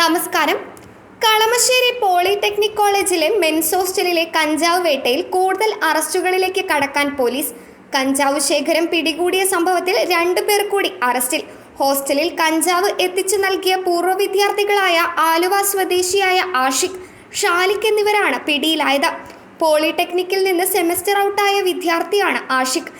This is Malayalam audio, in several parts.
നമസ്കാരം. കളമശ്ശേരി പോളിടെക്നിക് കോളേജിലെ മെൻസ് ഹോസ്റ്റലിലെ കഞ്ചാവ് വേട്ടയിൽ കൂടുതൽ അറസ്റ്റുകളിലേക്ക് കടക്കാൻ പോലീസ് കഞ്ചാവ് ശേഖരം പിടികൂടിയ സംഭവത്തിൽ രണ്ടു പേർ കൂടി അറസ്റ്റിൽ. ഹോസ്റ്റലിൽ കഞ്ചാവ് എത്തിച്ചു നൽകിയ പൂർവ വിദ്യാർത്ഥികളായ ആലുവ സ്വദേശിയായ ആഷിഖ് ഷാലിഖ് എന്നിവരാണ് പിടിയിലായത്. പോളിടെക്നിക്കിൽ നിന്ന് സെമസ്റ്റർ ഔട്ടായ വിദ്യാർത്ഥിയാണ് ആഷിഖ്.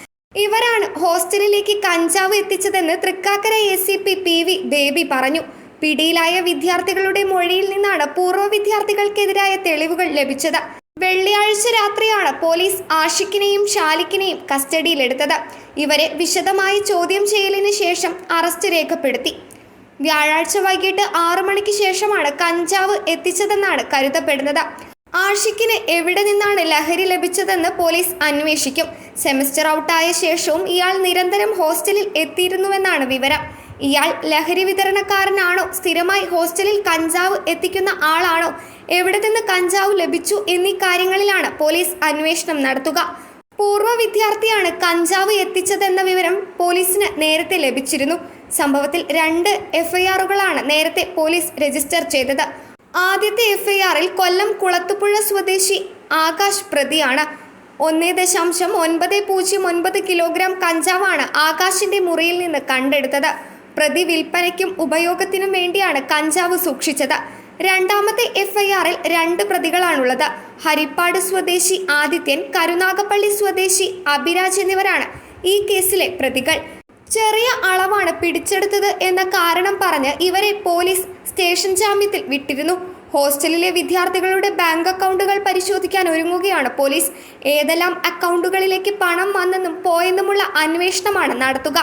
ഇവരാണ് ഹോസ്റ്റലിലേക്ക് കഞ്ചാവ് എത്തിച്ചതെന്ന് Thrikkakara A C P P V Baby പറഞ്ഞു. പിടിയിലായ വിദ്യാർത്ഥികളുടെ മൊഴിയിൽ നിന്നാണ് പൂർവ വിദ്യാർത്ഥികൾക്കെതിരായ തെളിവുകൾ ലഭിച്ചത്. വെള്ളിയാഴ്ച രാത്രിയാണ് പോലീസ് ആഷിക്കിനെയും ഷാലിക്കിനെയും കസ്റ്റഡിയിലെടുത്തത്. ഇവരെ വിശദമായി ചോദ്യം ചെയ്യലിന് ശേഷം അറസ്റ്റ് രേഖപ്പെടുത്തി. വ്യാഴാഴ്ച വൈകിട്ട് ആറു മണിക്ക് ശേഷമാണ് കഞ്ചാവ് എത്തിച്ചതെന്നാണ് കരുതപ്പെടുന്നത്. ആഷിഖിന് എവിടെ നിന്നാണ് ലഹരി ലഭിച്ചതെന്ന് പോലീസ് അന്വേഷിക്കും. സെമിസ്റ്റർ ഔട്ടായ ശേഷവും ഇയാൾ നിരന്തരം ഹോസ്റ്റലിൽ എത്തിയിരുന്നുവെന്നാണ് വിവരം. ഇയാൾ ലഹരി വിതരണക്കാരനാണോ? സ്ഥിരമായി ഹോസ്റ്റലിൽ കഞ്ചാവ് എത്തിക്കുന്ന ആളാണോ? എവിടെ നിന്ന് കഞ്ചാവ് ലഭിച്ചു എന്നീ കാര്യങ്ങളിലാണ് പോലീസ് അന്വേഷണം നടത്തുക. പൂർവ വിദ്യാർത്ഥിയാണ് കഞ്ചാവ് എത്തിച്ചതെന്ന വിവരം പോലീസിന് നേരത്തെ ലഭിച്ചിരുന്നു. സംഭവത്തിൽ രണ്ട് എഫ്ഐആറുകളാണ് നേരത്തെ പോലീസ് രജിസ്റ്റർ ചെയ്തത്. ആദ്യത്തെ എഫ്ഐആറിൽ കൊല്ലം കുളത്തുപുഴ സ്വദേശി ആകാശ് പ്രതിയാണ്. ഒന്നേ ദശാംശം ഒൻപത് പൂജ്യം ഒൻപത് കിലോഗ്രാം കഞ്ചാവാണ് ആകാശിന്റെ മുറിയിൽ നിന്ന് കണ്ടെടുത്തത്. പ്രതി വിൽപ്പനയ്ക്കും ഉപയോഗത്തിനും വേണ്ടിയാണ് കഞ്ചാവ് സൂക്ഷിച്ചത്. രണ്ടാമത്തെ എഫ്ഐആറിൽ രണ്ട് പ്രതികളാണുള്ളത്. ഹരിപ്പാട് സ്വദേശി ആദിത്യൻ കരുനാഗപ്പള്ളി സ്വദേശി അഭിരാജ് എന്നിവരാണ് ഈ കേസിലെ പ്രതികൾ. ചെറിയ അളവാണ് പിടിച്ചെടുത്തത് എന്ന കാരണം പറഞ്ഞ് ഇവരെ പോലീസ് സ്റ്റേഷൻ ജാമ്യത്തിൽ വിട്ടിരുന്നു. ഹോസ്റ്റലിലെ വിദ്യാർത്ഥികളുടെ ബാങ്ക് അക്കൗണ്ടുകൾ പരിശോധിക്കാൻ ഒരുങ്ങുകയാണ് പോലീസ്. ഏതെല്ലാം അക്കൗണ്ടുകളിലേക്ക് പണം വന്നെന്നും പോയെന്നുമുള്ള അന്വേഷണമാണ് നടത്തുക.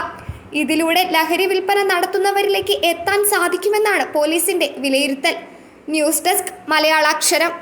ഇതിലൂടെ ലഹരി വിൽപ്പന നടത്തുന്നവരിലേക്ക് എത്താൻ സാധിക്കുമെന്നാണ് പോലീസിന്റെ വിലയിരുത്തൽ. News desk Malayalaksharam.